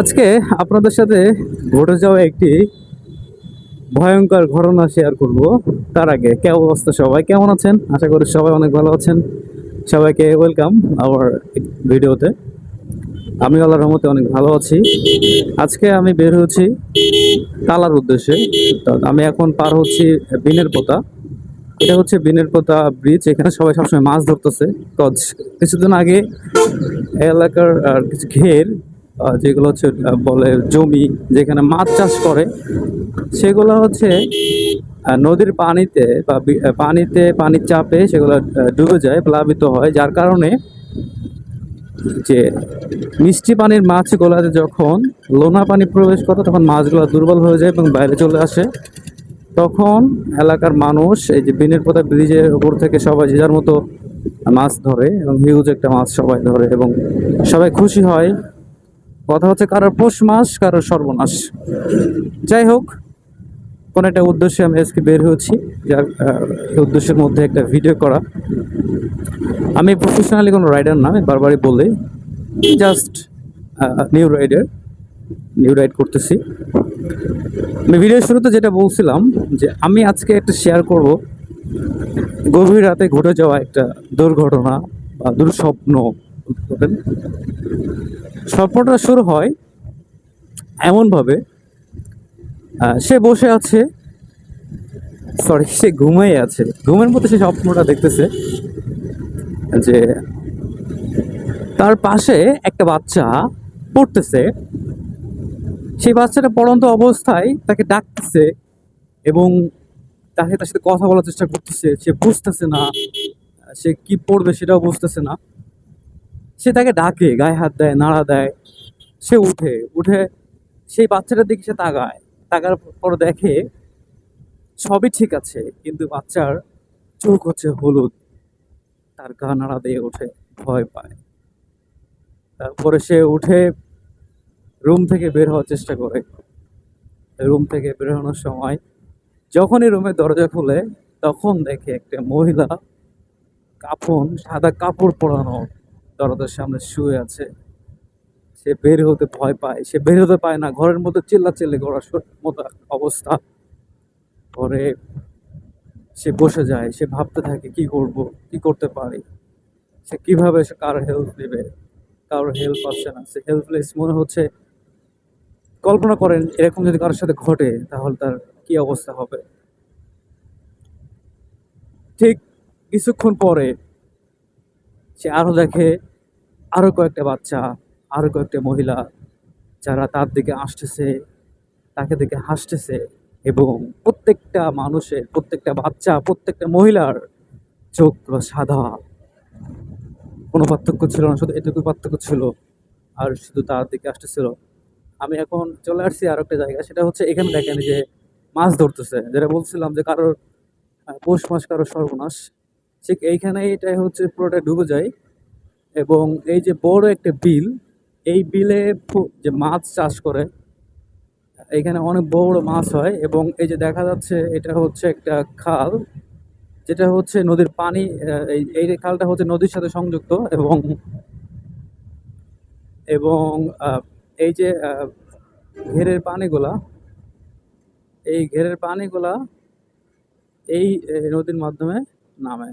আজকে আপনাদের সাথে ঘটে যাওয়া একটি ভয়ঙ্কর ঘটনা শেয়ার করব। তার আগে, কে অবস্থা সবাই? কেমন আছেন? আশা করি সবাই অনেক ভালো আছেন। সবাইকে ওয়েলকাম আমার ভিডিওতে। আমি আল্লাহ রহমতে অনেক ভালো আছি। আজকে আমি বের হচ্ছি তালার উদ্দেশ্যে। আমি এখন পার হচ্ছি বিনের পোতা। এটা হচ্ছে বিনের পোতা ব্রিজ এখানে সবাই সবসময় মাছ ধরতেছে। তো কিছুদিন আগে এলাকার কিছু ঘের যেগুলো হচ্ছে বলে জমি, যেখানে মাছ চাষ করে, সেগুলো হচ্ছে নদীর পানিতে বা পানিতে পানির চাপে সেগুলো ডুবে যায়, প্লাবিত হয়। যার কারণে যে মিষ্টি পানির মাছগুলোতে যখন লোনা পানি প্রবেশ করে, তখন মাছগুলো দুর্বল হয়ে যায় এবং বাইরে চলে আসে। তখন এলাকার মানুষ, এই যে বিনের পথা ব্রিজের উপর থেকে সবাই যে যার মতো মাছ ধরে এবং হিউজ একটা মাছ সবাই ধরে এবং সবাই খুশি হয়। কথা হচ্ছে কারোর পৌষ মাস, কারোর সর্বনাশ। যাই হোক, কোনো একটা উদ্দেশ্যে আমি আজকে বের হয়েছি, যার উদ্দেশ্যের মধ্যে একটা ভিডিও করা। আমি প্রফেশনালি কোনো রাইডার না বারবারই বলি just new rider new ride করতেছি। আমি ভিডিও শুরুতে যেটা বলছিলাম, যে আমি আজকে একটা শেয়ার করব, গভীর রাতে ঘটে যাওয়া একটা দুর্ঘটনা বা দুঃস্বপ্ন। স্বপ্নটা শুরু হয় এমনভাবে সে বসে আছে সরি সে ঘুমাই আছে। ঘুমের মধ্যে সে স্বপ্নটা দেখতেছে যে তার পাশে একটা বাচ্চা পড়তেছে। সেই বাচ্চাটা পড়ন্ত অবস্থায় তাকে ডাকতেছে এবং তাকে তার সাথে কথা বলার চেষ্টা করতেছে। সে বুঝতেছে না, সে কি পড়বে সেটাও বুঝতেছে না। সে তাকে ডাকে, গায়ে হাত দেয়, নাড়া দেয়, সে উঠে উঠে সেই বাচ্চাটার দিকে সে তাকায়, তাকার পর দেখে সবই ঠিক আছে, কিন্তু বাচ্চার চোখ হচ্ছে হলুদ, তার গা নাড়া দিয়ে ওঠে ভয় পায়। তারপরে সে উঠে রুম থেকে বের হওয়ার চেষ্টা করে। রুম থেকে বেরোনোর সময় যখনই রুমের দরজা খুলে, তখন দেখে একটা মহিলা কাফন, সাদা কাপড় পরানো দরজার সামনে শুয়ে আছে। সে বের হতে ভয় পায়। সে বের হতে পায় না। ঘরের মধ্যে চিল্লা চিল্লি করার মতো অবস্থা। পরে সে বসে যায়। সে ভাবতে থাকে, কি করব? কি করতে পারি? সে কীভাবে সে কার হেল্প নেবে? কারোর হেল্প পাচ্ছে না। সে হেল্পলেস মনে হচ্ছে। কল্পনা করেন, এরকম যদি কারোর সাথে ঘটে, তাহলে তার কি অবস্থা হবে? ঠিক কিছুক্ষণ পরে সে আরও দেখে আরও কয়েকটা বাচ্চা আরও কয়েকটা মহিলা যারা তার দিকে আসতেছে, তাকে দেখে হাসতেছে এবং প্রত্যেকটা মানুষের, প্রত্যেকটা বাচ্চা, প্রত্যেকটা মহিলার চোখ সাদা। কোনো পার্থক্য ছিল না, শুধু এটুকু পার্থক্য ছিল আর শুধু তার দিকে আসতেছিল। আমি এখন চলে আসছি আর একটা জায়গা সেটা হচ্ছে এখানে দেখেন যে মাছ ধরতেছে, যেটা বলছিলাম যে কারোর পৌষ মাস কারোর সর্বনাশ। ঠিক এইখানে এটাই হচ্ছে পুরোটা ডুবে যায়। এবং এই যে বড় একটা বিল, এই বিলে যে মাছ চাষ করে এখানে অনেক বড় মাছ হয় এবং এই যে দেখা যাচ্ছে এটা হচ্ছে একটা খাল, যেটা হচ্ছে নদীর পানি এই খালটা হচ্ছে নদীর সাথে সংযুক্ত এবং এবং এই যে ঘেরের পানিগুলা, এই ঘেরের পানিগুলা এই নদীর মাধ্যমে নামে।